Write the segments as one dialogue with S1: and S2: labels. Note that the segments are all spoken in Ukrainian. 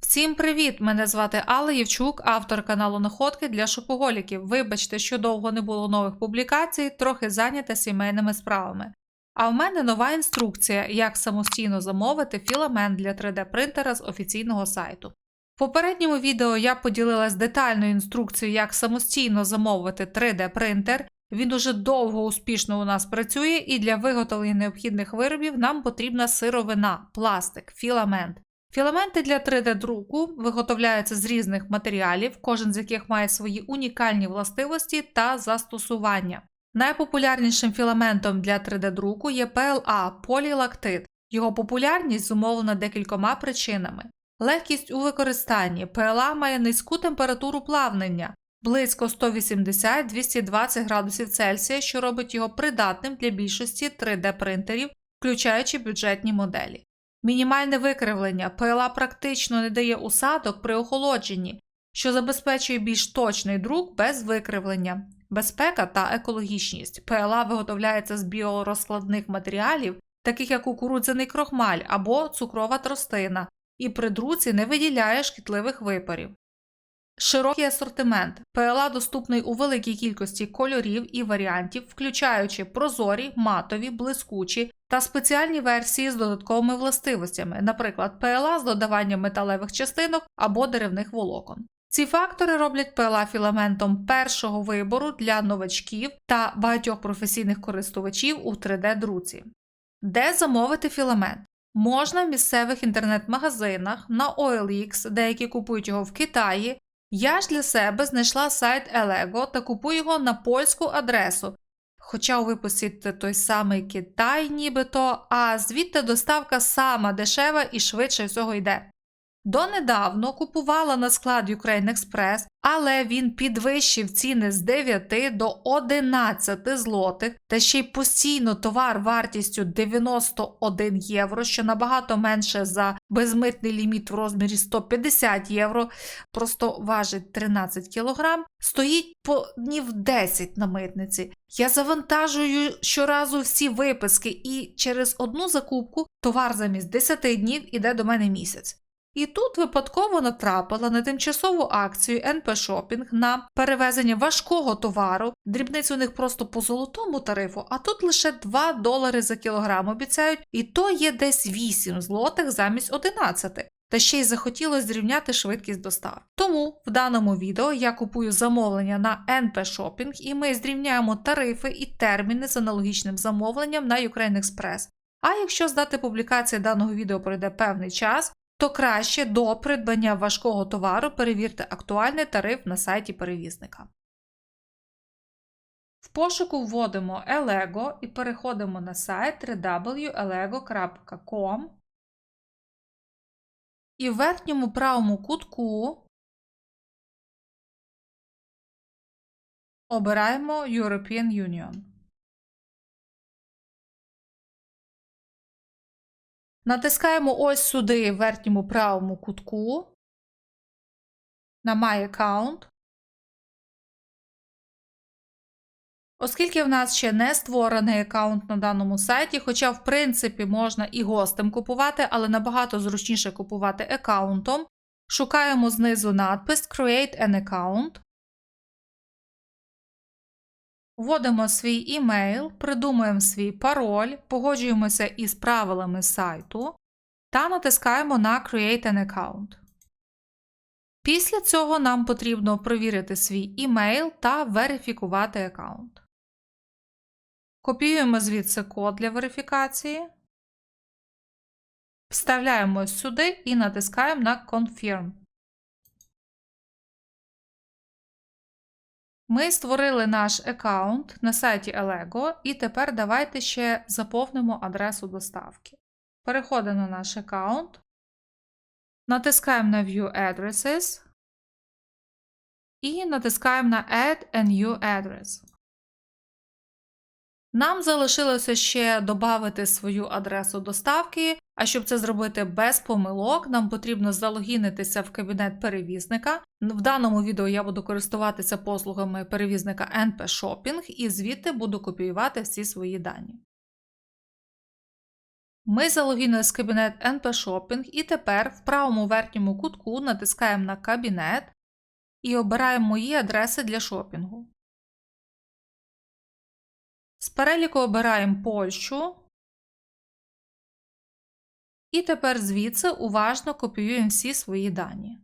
S1: Всім привіт! Мене звати Алла Євчук, автор каналу Находки для шопоголіків. Вибачте, що довго не було нових публікацій, трохи зайнята сімейними справами. А в мене нова інструкція, як самостійно замовити філамент для 3D-принтера з офіційного сайту. В попередньому відео я поділилась детальною інструкцією, як самостійно замовити 3D-принтер. Він уже довго успішно у нас працює, і для виготовлення необхідних виробів нам потрібна сировина, пластик, філамент. Філаменти для 3D-друку виготовляються з різних матеріалів, кожен з яких має свої унікальні властивості та застосування. Найпопулярнішим філаментом для 3D-друку є PLA полілактит. Його популярність зумовлена декількома причинами. Легкість у використанні PLA має низьку температуру плавнення близько 180-220 градусів Цельсія, що робить його придатним для більшості 3D-принтерів, включаючи бюджетні моделі. Мінімальне викривлення ПЛА практично не дає усадок при охолодженні, що забезпечує більш точний друк без викривлення, безпека та екологічність. ПЛА виготовляється з біорозкладних матеріалів, таких як кукурудзяний крохмаль або цукрова тростина, і при друці не виділяє шкідливих випарів. Широкий асортимент. ПЛА доступний у великій кількості кольорів і варіантів, включаючи прозорі, матові, блискучі та спеціальні версії з додатковими властивостями, наприклад, ПЛА з додаванням металевих частинок або деревних волокон. Ці фактори роблять ПЛА філаментом першого вибору для новачків та багатьох професійних користувачів у 3D-друці. Де замовити філамент? Можна в місцевих інтернет-магазинах, на OLX, деякі купують його в Китаї. Я ж для себе знайшла сайт Elego та купую його на польську адресу. Хоча у випуску той самий Китай, нібито, а звідти доставка сама дешева і швидше всього йде. Донедавно купувала на склад Ukraine Express, але він підвищив ціни з 9 до 11 злотих, та ще й постійно товар вартістю 91 євро, що набагато менше за безмитний ліміт в розмірі 150 євро, просто важить 13 кілограм, стоїть по днів 10 на митниці. Я завантажую щоразу всі виписки, і через одну закупку товар замість 10 днів іде до мене місяць. І тут випадково натрапила на тимчасову акцію НП Shopping на перевезення важкого товару. Дрібниць у них просто по золотому тарифу, а тут лише 2 долари за кілограм обіцяють, і то є десь 8 злотих замість 11. Та ще й захотілося зрівняти швидкість достав. Тому в даному відео я купую замовлення на НП Shopping і ми зрівняємо тарифи і терміни з аналогічним замовленням на Ukraine Express. А якщо здати публікації даного відео пройде певний час, то краще до придбання важкого товару перевірте актуальний тариф на сайті перевізника. В пошуку вводимо Elego і переходимо на сайт www.elego.com і в верхньому правому кутку обираємо European Union. Натискаємо ось сюди в верхньому правому кутку на My Account. Оскільки в нас ще не створений аккаунт на даному сайті, хоча, в принципі, можна і гостем купувати, але набагато зручніше купувати аккаунтом, шукаємо знизу надпис Create an Account. Вводимо свій імейл, придумуємо свій пароль, погоджуємося із правилами сайту та натискаємо на Create an Account. Після цього нам потрібно провірити свій імейл та верифікувати аккаунт. Копіюємо звідси код для верифікації, вставляємо сюди і натискаємо на Confirm. Ми створили наш аккаунт на сайті Elego і тепер давайте ще заповнимо адресу доставки. Переходимо на наш аккаунт, натискаємо на View Addresses і натискаємо на Add a New Address. Нам залишилося ще додати свою адресу доставки, а щоб це зробити без помилок, нам потрібно залогінитися в кабінет перевізника. В даному відео я буду користуватися послугами перевізника NP Shopping і звідти буду копіювати всі свої дані. Ми залогінили з кабінет NP Shopping і тепер в правому верхньому кутку натискаємо на кабінет і обираємо мої адреси для шопінгу. З переліку обираємо Польщу. І тепер звідси уважно копіюємо всі свої дані.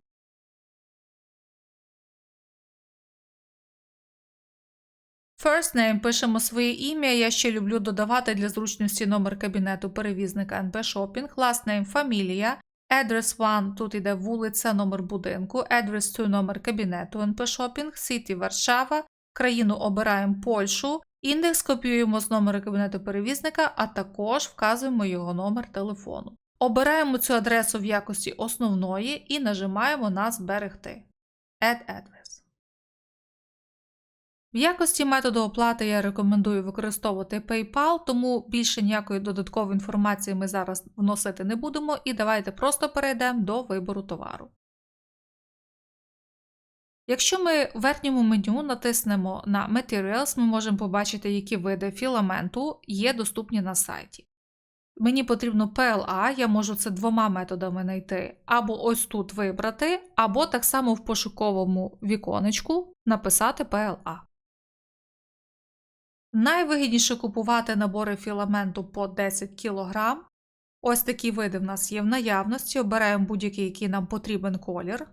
S1: First name пишемо своє ім'я. Я ще люблю додавати для зручності номер кабінету перевізника NP Shopping. Last name – фамілія. Address 1 тут йде вулиця, номер будинку. Address 2 номер кабінету NP Shopping. City Варшава. Країну обираємо Польщу. Індекс копіюємо з номера кабінету перевізника, а також вказуємо його номер телефону. Обираємо цю адресу в якості основної і нажимаємо на Зберегти. Add address. В якості методу оплати я рекомендую використовувати PayPal, тому більше ніякої додаткової інформації ми зараз вносити не будемо, і давайте просто перейдемо до вибору товару. Якщо ми в верхньому меню натиснемо на Materials, ми можемо побачити, які види філаменту є доступні на сайті. Мені потрібно PLA, я можу це двома методами знайти, або ось тут вибрати, або так само в пошуковому віконечку написати PLA. Найвигідніше купувати набори філаменту по 10 кг. Ось такі види в нас є в наявності. Обираємо будь-який, який нам потрібен колір.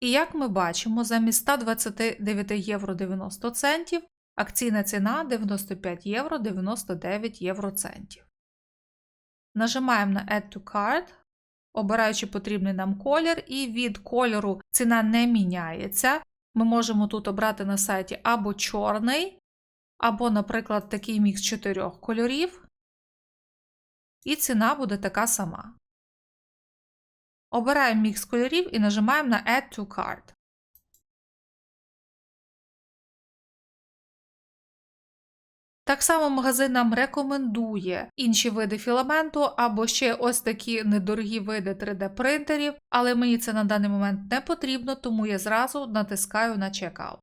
S1: І як ми бачимо, замість 129 євро 90 центів акційна ціна 95 євро 99 євроцентів. Нажимаємо на Add to Cart, обираючи потрібний нам колір, і від кольору ціна не міняється. Ми можемо тут обрати на сайті або чорний, або, наприклад, такий мікс чотирьох кольорів, і ціна буде така сама. Обираємо мікс кольорів і нажимаємо на Add to Cart. Так само магазин нам рекомендує інші види філаменту або ще ось такі недорогі види 3D-принтерів, але мені це на даний момент не потрібно, тому я зразу натискаю на Checkout.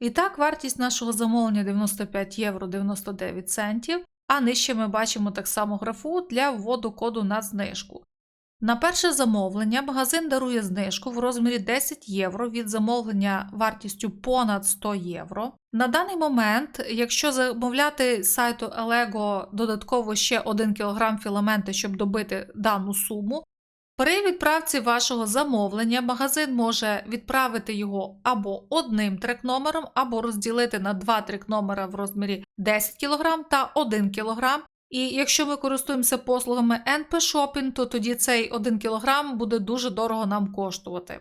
S1: І так, вартість нашого замовлення 95 євро 99 центів, а нижче ми бачимо так само графу для вводу коду на знижку. На перше замовлення магазин дарує знижку в розмірі 10 євро від замовлення вартістю понад 100 євро. На даний момент, якщо замовляти з сайту Elego додатково ще 1 кг філаменти, щоб добити дану суму, при відправці вашого замовлення магазин може відправити його або одним трек-номером, або розділити на два трек-номера в розмірі 10 кг та 1 кг. І якщо ми користуємося послугами NP Shopping, то тоді цей 1 кг буде дуже дорого нам коштувати.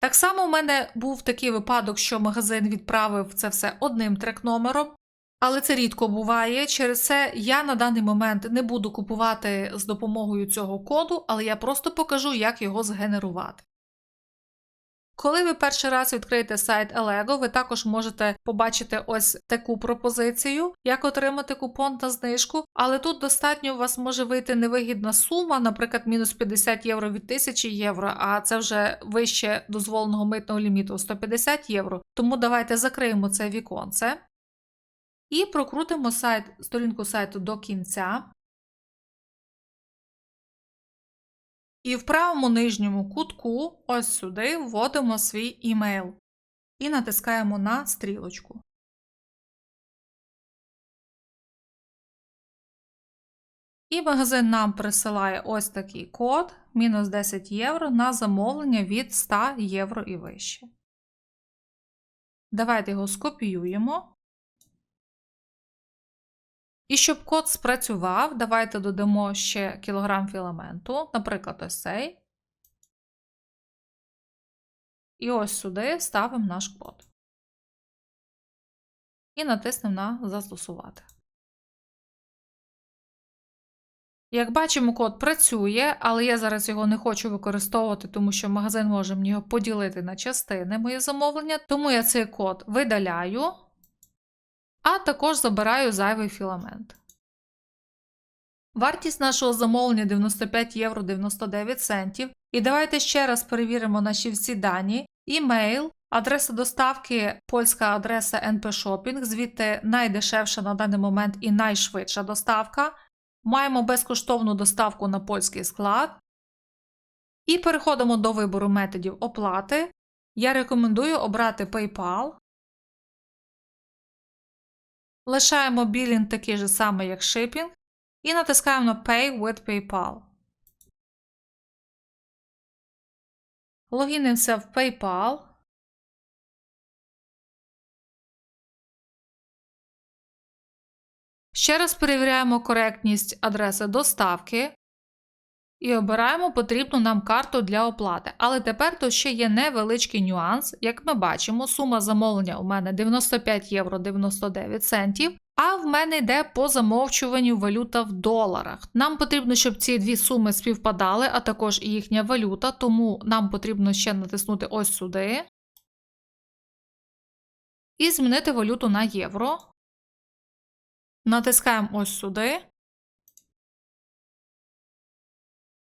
S1: Так само в мене був такий випадок, що магазин відправив це все одним трек-номером, але це рідко буває. Через це я на даний момент не буду купувати з допомогою цього коду, але я просто покажу, як його згенерувати. Коли ви перший раз відкриєте сайт Elego, ви також можете побачити ось таку пропозицію, як отримати купон на знижку, але тут достатньо у вас може вийти невигідна сума, наприклад, мінус 50 євро від 1000 євро, а це вже вище дозволеного митного ліміту 150 євро. Тому давайте закриємо це віконце і прокрутимо сайт, сторінку сайту до кінця. І в правому нижньому кутку, ось сюди, вводимо свій імейл і натискаємо на стрілочку. І магазин нам присилає ось такий код мінус 10 євро на замовлення від 100 євро і вище. Давайте його скопіюємо. І щоб код спрацював, давайте додамо ще кілограм філаменту, наприклад, ось цей. І ось сюди ставимо наш код. І натиснемо на Застосувати. Як бачимо, код працює, але я зараз його не хочу використовувати, тому що магазин може мені його поділити на частини моє замовлення, тому я цей код видаляю а також забираю зайвий філамент. Вартість нашого замовлення 95 євро 99 центів. І давайте ще раз перевіримо наші всі дані: імейл, Адреса доставки польська адреса NP Shopping, звідти найдешевша на даний момент і найшвидша доставка. Маємо безкоштовну доставку на польський склад. І переходимо до вибору методів оплати. Я рекомендую обрати PayPal. Лишаємо білінг такий же самий, як shipping, і натискаємо на Pay with PayPal. Логінимося в PayPal. Ще раз перевіряємо коректність адреси доставки і обираємо потрібну нам карту для оплати. Але тепер тут ще є невеличкий нюанс. Як ми бачимо, сума замовлення у мене 95 євро 99 центів, а в мене йде по замовчуванню валюта в доларах. Нам потрібно, щоб ці дві суми співпадали, а також і їхня валюта, тому нам потрібно ще натиснути ось сюди і змінити валюту на євро. Натискаємо ось сюди.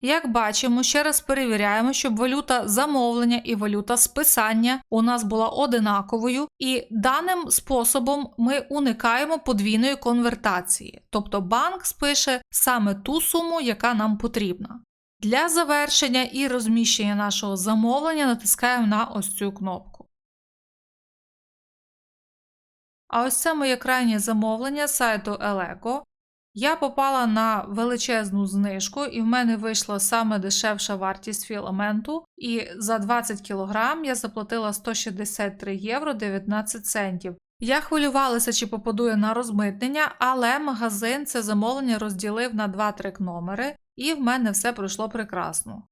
S1: Як бачимо, ще раз перевіряємо, щоб валюта замовлення і валюта списання у нас була одинаковою, і даним способом ми уникаємо подвійної конвертації, тобто банк спише саме ту суму, яка нам потрібна. Для завершення і розміщення нашого замовлення натискаємо на ось цю кнопку. А ось це моє крайнє замовлення сайту Elego. Я попала на величезну знижку, і в мене вийшла саме дешевша вартість філаменту. І за 20 кг я заплатила 163 євро 19 центів. Я хвилювалася, чи попаду я на розмитнення, але магазин це замовлення розділив на 2-3 номери, і в мене все пройшло прекрасно.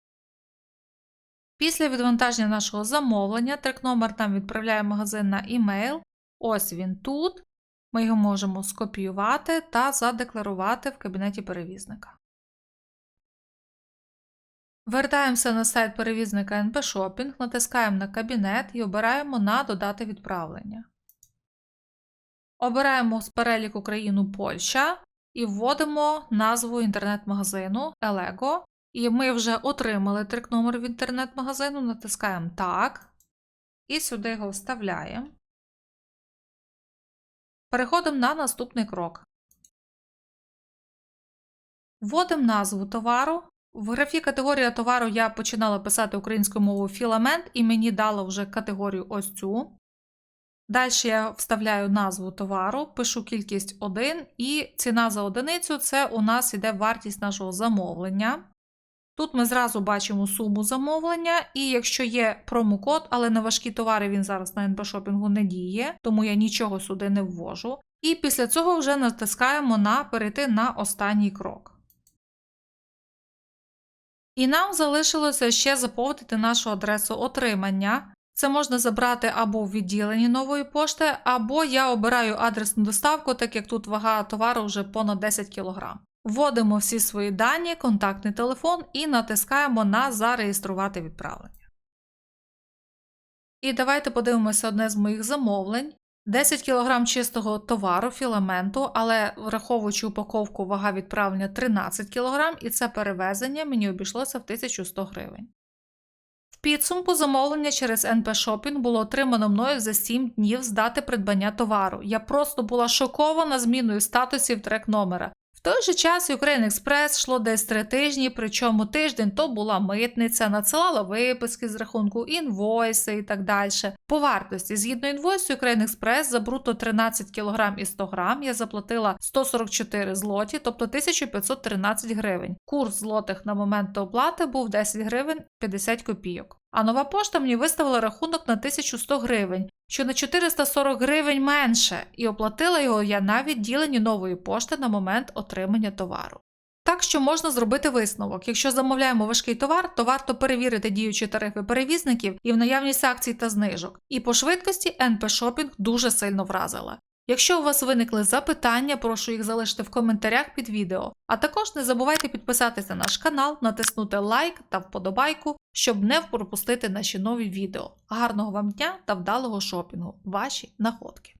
S1: Після відвантаження нашого замовлення трек-номер нам відправляє магазин на емейл. Ось він тут. Ми його можемо скопіювати та задекларувати в кабінеті перевізника. Вертаємося на сайт перевізника NP Shopping, натискаємо на кабінет і обираємо на Додати відправлення. Обираємо з переліку країну Польща і вводимо назву інтернет-магазину Elego. І ми вже отримали трик номер в інтернет-магазину, натискаємо Так. І сюди його вставляємо. Переходимо на наступний крок. Вводимо назву товару. В графі категорія товару я починала писати українською мовою філамент і мені дало вже категорію ось цю. Далі я вставляю назву товару, пишу кількість 1 і ціна за одиницю це у нас йде вартість нашого замовлення. Тут ми зразу бачимо суму замовлення, і якщо є промокод, але на важкі товари він зараз на НП-шопінгу не діє, тому я нічого сюди не ввожу. І після цього вже натискаємо на перейти на останній крок. І нам залишилося ще заповнити нашу адресу отримання. Це можна забрати або в відділенні нової пошти, або я обираю адресну доставку, так як тут вага товару вже понад 10 кг. Вводимо всі свої дані, контактний телефон і натискаємо на Зареєструвати відправлення. І давайте подивимося одне з моїх замовлень. 10 кг чистого товару філаменту, але враховуючи упаковку вага відправлення 13 кг, і це перевезення мені обійшлося в 1100 гривень. В підсумку замовлення через NP Shopping було отримано мною за 7 днів з дати придбання товару. Я просто була шокована зміною статусів трек номера. Той же час Ukraine Express йшло десь 3 тижні, причому тиждень то була митниця, надсилала виписки з рахунку, інвойси і так далі. По вартості, згідно інвойсу, Ukraine Express за бруто 13 кг і 100 г я заплатила 144 злоті, тобто 1513 гривень. Курс злотих на момент оплати був 10 гривень 50 копійок. А нова пошта мені виставила рахунок на 1100 гривень, що на 440 гривень менше, і оплатила його я на відділенні нової пошти на момент отримання товару. Так що можна зробити висновок. Якщо замовляємо важкий товар, то варто перевірити діючі тарифи перевізників і в наявність акцій та знижок. І по швидкості NP Shopping дуже сильно вразила. Якщо у вас виникли запитання, прошу їх залишити в коментарях під відео. А також не забувайте підписатися на наш канал, натиснути лайк та вподобайку, щоб не пропустити наші нові відео. Гарного вам дня та вдалого шопінгу! Ваші находки!